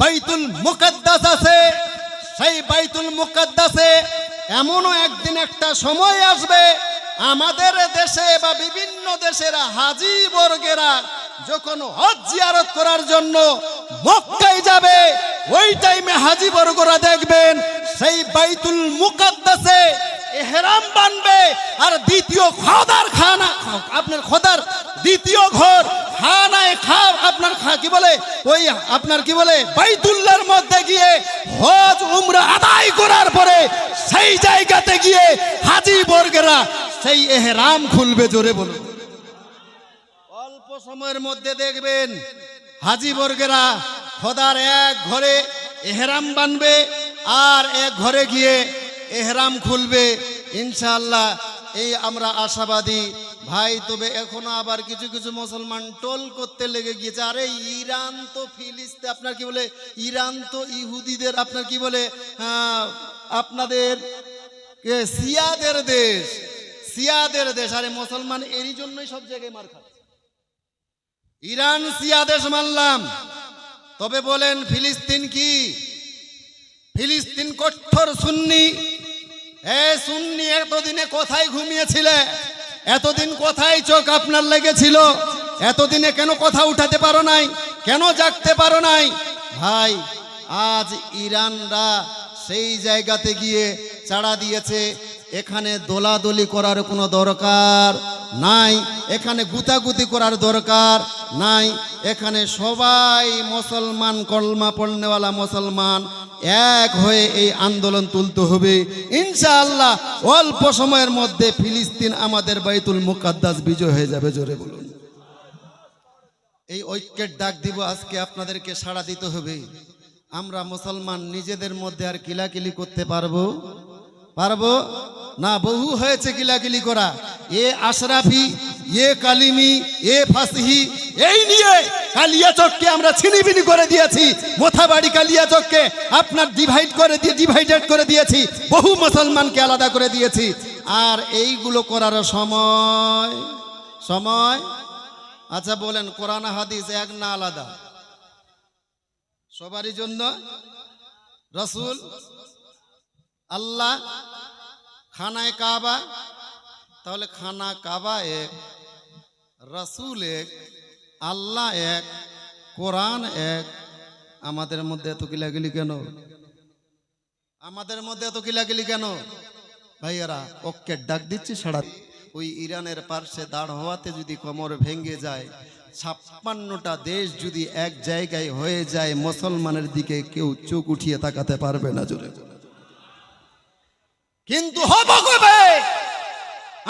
বাইতুল মুকদ্দাস আছে। সেই বাইতুল মুকদ্দাসে এমনও একদিন একটা সময় আসবে, আমাদের দেশে বা বিভিন্ন দেশের হাজি বর্গেরা যখন হজ জিয়ারত করার জন্য মক্কায় যাবে, ওই টাইমে হাজি বর্গরা দেখবেন সেই বাইতুল মুকদ্দাসে এহরাম বানবে, আর দ্বিতীয় খদার খানা আপনার খদার দ্বিতীয় ঘর, খানায় খা আপনার খা- কি বলে? ওই আপনার কি বলে? বাইতুল্লার মধ্যে গিয়ে হজ, উমরা আদায় করার পরে সেই জায়গাতে গিয়ে হাজি বর্গেরা সেই এহরাম খুলবে জোরে বলুন। অল্প সময়ের মধ্যে দেখবেন হাজি বর্গেরা খোদার এক ঘরে এহরাম বানবে, আর এক ঘরে গিয়ে এহরাম খুলবে, ইনশাআল্লাহ, এই আমরা আশাবাদী। ভাই, তবে এখনও আবার কিছু কিছু মুসলমান টোল করতে লেগে গিয়েছে। আরে, ইরান তো ফিলিস্তে আপনার কি বলে? ইরান তো ইহুদিদের, আপনার কি বলে? আপনাদের সিয়াদের দেশ সিয়াদের দেশ। আরে, মুসলমান এরই জন্যই সব জায়গায় মার খাচ্ছে। ইরান সিয়া দেশ মানলাম। তবে বলেন, ফিলিস্তিন কি? ফিলিস্তিন কঠোর সুন্নি। এ সুন্নি, এতদিনে কোথায় ঘুমিয়েছিলে? এতদিন কোথায় চোখ আপনার লেগেছিল? এতদিনে কেন কথা উঠাতে পারো নাই? কেন জাগতে পারো নাই? ভাই, আজ ইরানরা সেই জায়গাতে গিয়ে চাড়া দিয়েছে। এখানে দোলাদলি করার কোনো দরকার নাই। এখানে গুতাগুতি করার দরকার। নাই। এখানে সবাই মুসলমান, কলমা পড়নেওয়ালা মুসলমান এক হয়ে এই আন্দোলন তুলতে হবে। ইনশাআল্লাহ অল্প সময়ের মধ্যে ফিলিস্তিন আমাদের বাইতুল মুকাদ্দাস বিজয় হয়ে যাবে, জোরে বলুন। এই ঐক্যের ডাক দিব, আজকে আপনাদেরকে সাড়া দিতে হবে। আমরা মুসলমান, নিজেদের মধ্যে আর কিলাকিলি করতে পারব? পারব? না, বহু হয়েছে কিলাকিলি করা। এ আশরাফি, এ কালিমি, এ ফাসহি এই নিয়ে কালিয়াচককে আমরা ছিনিবিনি করে দিয়েছি। মোথাবাড়ি কালিয়া চককে আপনার ডিভাইড করে দিয়ে ডিভাইডেড করে দিয়েছি। বহু মুসলমানকে আলাদা করে দিয়েছি। আর এইগুলো করার সময় সময়? আচ্ছা বলেন, কোরআন হাদিস এক না আলাদা? সবারই জন্য? রসুল, আল্লাহ, খানায় কাবা? তাহলে খানা কাবা এক, রসুল এক। আল্লাহ এক, কোরআন এক। আমাদের মধ্যে এত কিলাকিলি কেন? আমাদের মধ্যে এত কিলাকিলি কেন? ভাইয়ারা, ওকে ডাক দিচ্ছি, সারা ওই ইরানের পার্শ্বে দাঁড় হওয়াতে যদি কোমর ভেঙে যায়, ছাপ্পান্নটা দেশ যদি এক জায়গায় হয়ে যায়, মুসলমানের দিকে কেউ চোখ উঠিয়ে তাকাতে পারবে না জোরে। কিন্তু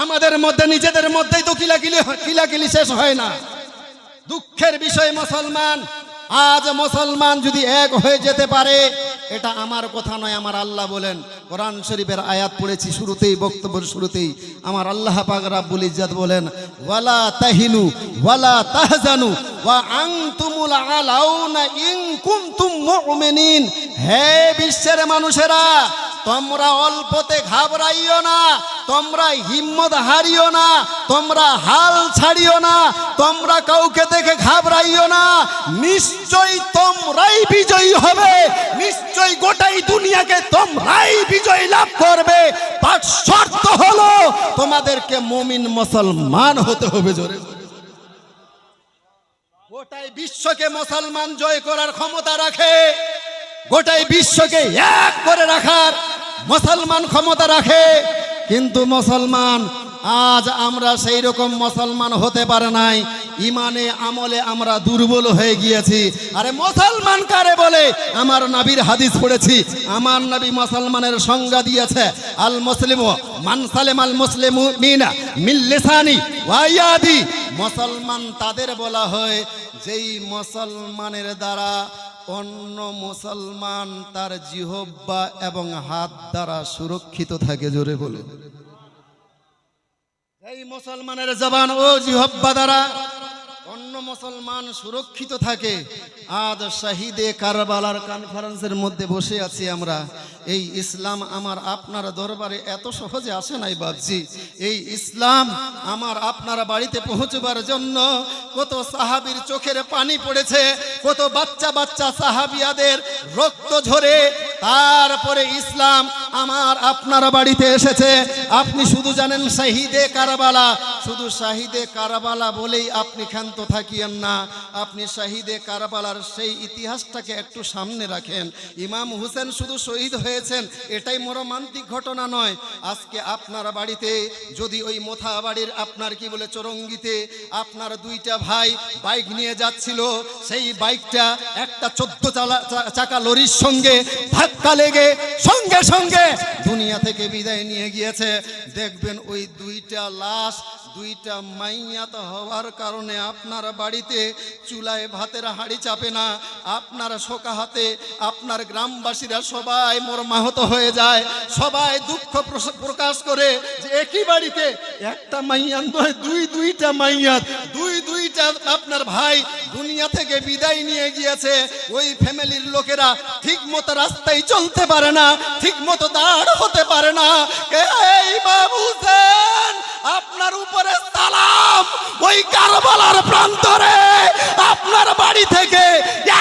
আমাদের মধ্যে, নিজেদের মধ্যেই তো কিলাকিলি কিলাকিলি শেষ হয় না। দুঃখের বিষয় মুসলমান। আজ মুসলমান যদি এক হয়ে যেতে পারে, এটা আমার কথা নয়, আমার আল্লাহ বলেন। কোরআন শরীফের আয়াত পড়েছি শুরুতেই, বক্তব্যের শুরুতেই। আমার আল্লাহ পাক রাব্বুল ইজ্জাত বলেন, ওয়ালা তাহিনু, ওয়ালা তাহজানু, ওয়া আনতুমুল আলাউনা ইন কুনতুম মুমিনিন। হে বিশ্বের মানুষেরা তোমরা অল্পতে ঘাবড়াইও না, তোমরা হিম্মত হারিও না, তোমরা হাল ছাড়িও না, তোমরা কাউকে দেখে ঘাবড়াইও না। নিশ্চয়ই তোমরাই বিজয়ী হবে, নিশ্চয়ই গোটাই দুনিয়াকে তোমরাই বিজয় লাভ করবে। বাট শর্ত হলো, তোমাদেরকে মুমিন মুসলমান হতে হবে জোরে। গোটাই বিশ্বকে মুসলমান জয় করার ক্ষমতা রাখে, গোটাই বিশ্বকে এক করে রাখার মুসলমান ক্ষমতা রাখে, কিন্তু মুসলমান আজ আমরা সেই রকম মুসলমান হতে পারে নাই। ইমানে, আমলে আমরা দুর্বল হয়ে গিয়েছি। আরে মুসলমান কারে বলে? আমার নবীর হাদিস পড়েছি। আমার নবী মুসলমানের সংজ্ঞা দিয়েছে, আল মুসলিম মান সালেম আল মুসলিম মিনা মিল্লিসানি ওয়াইয়াদি মুসলমান তাদের বলা হয়, যেই মুসলমানের দ্বারা অন্য মুসলমান তার জিহব্বা এবং হাত দ্বারা সুরক্ষিত থাকে, জোরে বলে। এই মুসলমানের জবান ও জিহব্বা দ্বারা অন্য মুসলমান সুরক্ষিত থাকে। আজ শাহিদে কারবালার কনফারেন্সের মধ্যে বসে আছি আমরা। এই ইসলাম আমার আপনার দরবারে এত সহজে আসে নাই বাবজি এই ইসলাম আমার আপনার বাড়িতে পৌঁছবার জন্য কত সাহাবির চোখের পানি পড়েছে, কত বাচ্চা বাচ্চা সাহাবিয়াদের রক্ত ঝরে। তারপরে ইসলাম আমার আপনার বাড়িতে এসেছে। আপনি শুধু জানেন শাহিদে কারবালা শুধু শাহিদে কারাবালা বলেই আপনি ক্ষান্ত থাকিয়েন না, আপনি শাহিদে কারাবালার সেই ইতিহাসটাকে একটু সামনে রাখেন। ইমাম হুসেন শুধু শহীদ হয়েছেন, এটাই মরমান্তিক ঘটনা নয়। আজকে আপনার বাড়িতে, যদি ওই মোথা বাড়ির আপনার কি বলে চরঙ্গিতে আপনার দুইটা ভাই বাইক নিয়ে যাচ্ছিল, সেই বাইকটা একটা চোদ্দ চালা চাকা লরির সঙ্গে ধাক্কা লেগে সঙ্গে সঙ্গে দুনিয়া থেকে বিদায় নিয়ে গিয়েছে। দেখবেন ওই দুইটা লাশ দুইটা মাইয়াত হওয়ার কারণে আপনার বাড়িতে চুলায় ভাতের হাড়ি চাপে না, আপনার শোকা হাতে, আপনার গ্রামবাসীরা সবাই মর্মাহত হয়ে যায়, সবাই দুঃখ প্রকাশ করে যে একই বাড়িতে একটা মাইয়াত নয়, দুই দুইটা মাইয়াত দুই দুইটা আপনার ভাই দুনিয়া থেকে বিদায় নিয়ে গিয়েছে, ওই ফ্যামিলির লোকেরা ঠিক মতো রাস্তায় চলতে পারে না ঠিক মতো দাঁড় হতে পারে না। এই বাবু আপনার উপরে সালাম। ওই কারবালার প্রান্তরে আপনার বাড়ি থেকে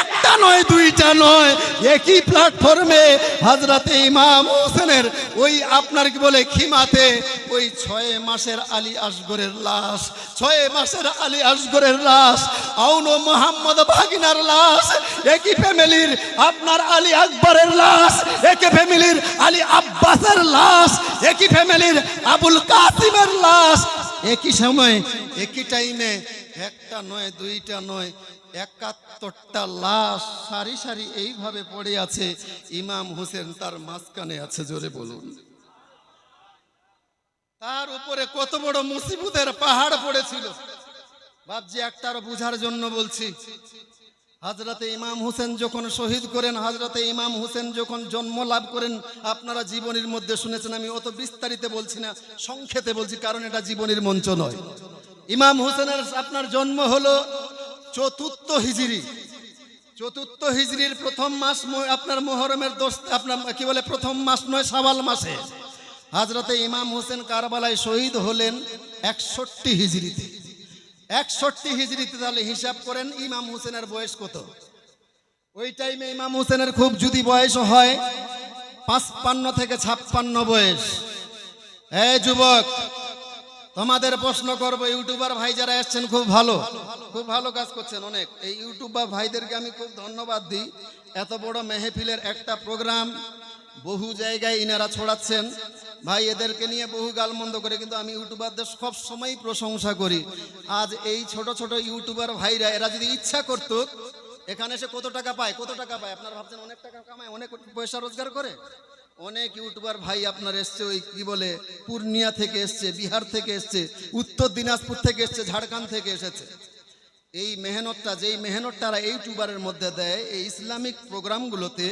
একটা নয়, দুইটা নয়। একই প্ল্যাটফর্মে হাজরাতে ইমাম হোসেনের ওই আপনার কি বলে খিমাতে ওই ছয় মাসের আলী আসগরের লাশ, ছয় মাসের আলী আসগরের লাশ, আউনো মোহাম্মদ ভাগিনার লাশ, একই ফ্যামিলির আপনার আলী আকবরের লাশ, একই ফ্যামিলির আলী একই সময়ে, একই টাইমে একটা নয়, দুইটা নয়, একাত্তরটা লাশ সারি সারি এইভাবে পড়ে আছে। ইমাম হোসেন তার মাঝখানে আছে, জোরে বলুন। তার উপরে কত বড় মুসিবুদের পাহাড় পড়েছিল। ভাবছি একটারও বুঝার জন্য বলছি। হাজরাতে ইমাম হোসেন যখন শহীদ করেন, হাজরাতে ইমাম হোসেন যখন জন্ম লাভ করেন, আপনারা জীবনের মধ্যে শুনেছেন, আমি অত বিস্তারিত বলছি না, সংক্ষেপে বলছি, কারণ এটা জীবনের মঞ্চ নয়। ইমাম হোসেনের আপনার জন্ম হলো চতুর্থ হিজরি। চতুর্থ হিজরির প্রথম মাস আপনার মোহরমের দোষ আপনার কি বলে, প্রথম মাস নয় সাবাল মাসে। হাজরতে ইমাম হোসেন কারবালায় শহীদ হলেন একষট্টি হিজরিতে। একষট্টি হিজরিতে তাহলে হিসাব করেন, ইমাম হোসেনের বয়স কত? ওই টাইমে ইমাম হোসেনের খুব যদি বয়স হয়, পাঁচপান্ন থেকে ছাপ্পান্ন বয়স। হ্যাঁ যুবক, তোমাদের প্রশ্ন করব, ইউটিউবার ভাই যারা এসছেন, খুব ভালো। খুব ভালো কাজ করছেন অনেক। এই ইউটিউবার ভাইদেরকে আমি খুব ধন্যবাদ দিই। এত বড় মেহফিলের একটা প্রোগ্রাম বহু জায়গায় ইনারা ছড়াচ্ছেন। ভাই, এদেরকে নিয়ে বহু গালমন্দ করে, কিন্তু আমি ইউটিউবারদের সব সময় প্রশংসা করি। আজ এই ছোট ছোট ইউটিউবার ভাইরা, এরা যদি ইচ্ছা করতো, এখানে এসে কত টাকা পায়, কত টাকা পায়? আপনারা ভাবছেন অনেক টাকা কামায়, অনেক পয়সা রোজগার করে? অনেক ইউটিউবার ভাই আপনার এসছে ওই, কি বলে, পূর্ণিয়া থেকে এসছে, বিহার থেকে এসছে, উত্তর দিনাজপুর থেকে এসছে, ঝাড়খণ্ড থেকে এসেছে। এই মেহনতটা, যেই মেহনতটা ইউটিউবারের মধ্যে দেয়, এই ইসলামিক প্রোগ্রামগুলোতে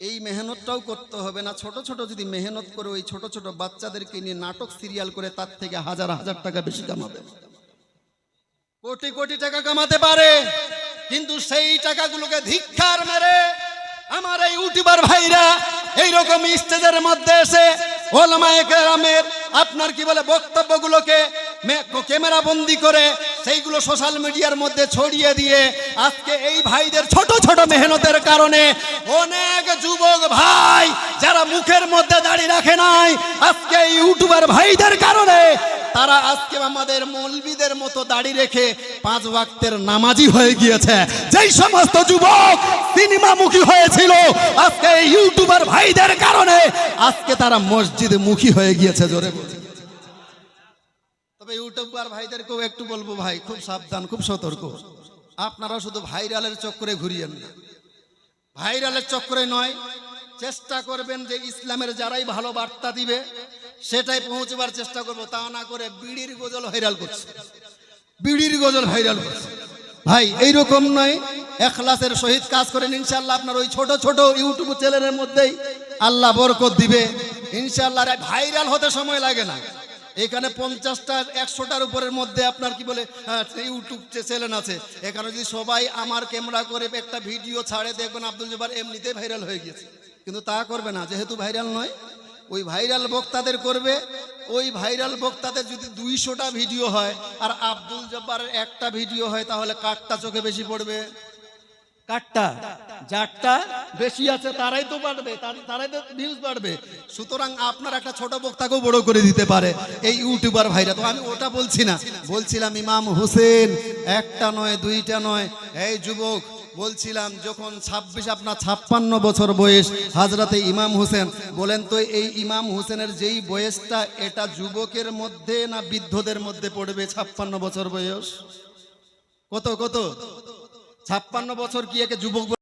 এই মেহনতটাও করতে হবে না। ছোট ছোট যদি মেহনত করে ওই ছোট ছোট বাচ্চাদেরকে নিয়ে নাটক, সিরিয়াল করে তার থেকে হাজার হাজার টাকা বেশি কামাবে। কোটি কোটি টাকা কামাতে পারে, কিন্তু সেই টাকাগুলোকে ধিক্ষার মেরে আমার এই ইউটিউবার ভাইরা এইরকম স্টেজের মধ্যে এসে ওলামায়ে কেরামের আপনার কি বলে বক্তব্যগুলোকে ক্যামেরা বন্দি করে সেইগুলো সোশ্যাল মিডিয়ার মধ্যে ছড়িয়ে দিয়ে আজকে এই ভাইদের ছোট ছোট মেহনতের কারণে অনেক যুবক ভাই যারা মুখের মধ্যে দাঁড়িয়ে রাখে নাই, আজকে ইউটিউবার ভাইদের কারণে তারা আজকে আমাদের মৌলবিদের মতো দাড়ি রেখে পাঁচ ওয়াক্তের নামাজি হয়ে গিয়েছে যেই সমস্ত যুবক সিনেমামুখী হয়েছিল, আজকে ইউটিউবার ভাইদের কারণে আজকে তারা মসজিদে মুখী হয়ে গিয়েছে, জোরে বলছি। তবে ইউটিউবার ভাইদেরকেও একটু বলব ভাই, খুব সাবধান, খুব সতর্ক। আপনারা শুধু ভাইরালের চক্করে ঘুরিয়েন না। ভাইরালের চক্করে নয়, চেষ্টা করবেন যে ইসলামের যারাই ভালো বার্তা দিবে, সেটাই পৌঁছবার চেষ্টা করব, তা না করে বিড়ির গজল ভাইরাল করছে। বিড়ির গজল ভাইরাল করছে। ভাই, এইরকম নয়, এখলাসের সহিত কাজ করেন ইনশাল্লাহ আপনার ওই ছোট ছোট ইউটিউব চ্যানেলের মধ্যেই আল্লাহ বরকত দিবে। ইনশাল্লাহ ভাইরাল হতে সময় লাগে না। এখানে পঞ্চাশটা, একশোটার উপরের মধ্যে আপনার কি বলে ইউটিউব চ্যানেল আছে। এখানে যদি সবাই আমার ক্যামেরা করে একটা ভিডিও ছাড়ে, দেখবেন আব্দুল জব্বার এমনিতেই ভাইরাল হয়ে গেছে কিন্তু তা করবে না, যেহেতু ভাইরাল নয়, ওই ভাইরাল বক্তাদের করবে। ওই ভাইরাল বক্তাদের যদি দুইশোটা ভিডিও হয়, আর আব্দুল জব্বারের একটা ভিডিও হয়, তাহলে কাঠটা চোখে বেশি পড়বে। কাঠটা যারটা বেশি আছে, তারাই তো বাড়বে তারাই তো ভিউজ বাড়বে। সুতরাং আপনার একটা ছোট বক্তাকেও বড় করে দিতে পারে এই ইউটিউবার ভাইরা। তো আমি ওটা বলছি না, বলছিলাম ইমাম হোসেন, একটা নয়, দুইটা নয়। এই যুবক, বলছিলাম যখন ছাব্বিশ, আপনার ছাপ্পান্ন বছর বয়স, হাজরাতে ইমাম হোসেন, বলেন তো এই ইমাম হোসেনের যেই বয়সটা, এটা যুবকের মধ্যে না বৃদ্ধদের মধ্যে পড়বে ছাপ্পান্ন বছর বয়স? কত কত? ছাপ্পান্ন বছর কি একে যুবক